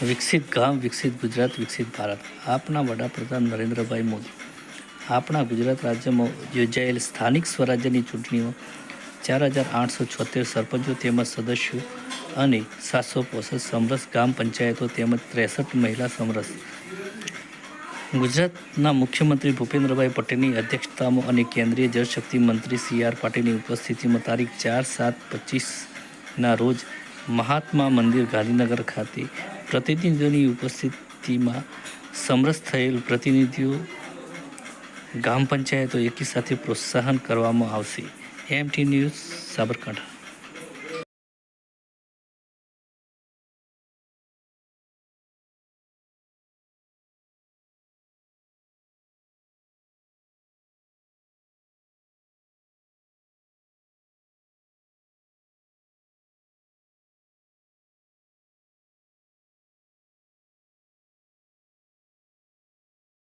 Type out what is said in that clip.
વિકસિત ગામ, વિકસિત ગુજરાત, વિકસિત ભારત. આપના વડાપ્રધાન નરેન્દ્રભાઈ મોદી. આપણા ગુજરાત રાજ્યમાં યોજાયેલ સ્થાનિક સ્વરાજ્યની ચૂંટણીમાં ચાર હજાર આઠસો છોતેર સરપંચો તેમજ સદસ્યો અને સાતસો પોસઠ સમરસ ગામ પંચાયતો તેમજ ત્રેસઠ મહિલા સમરસ. ગુજરાતના મુખ્યમંત્રી ભૂપેન્દ્રભાઈ પટેલની અધ્યક્ષતામાં અને કેન્દ્રીય જળશક્તિ મંત્રી સી આર પાટીલની ઉપસ્થિતિમાં તારીખ ચાર સાત પચીસના રોજ મહાત્મા મંદિર ગાંધીનગર ખાતે પ્રતિનિધિઓની ઉપસ્થિતિમાં સમરસ થયેલ પ્રતિનિધિઓ ગ્રામ પંચાયતો એકી સાથે પ્રોત્સાહન કરવામાં આવશે. MT news Sabarkantha.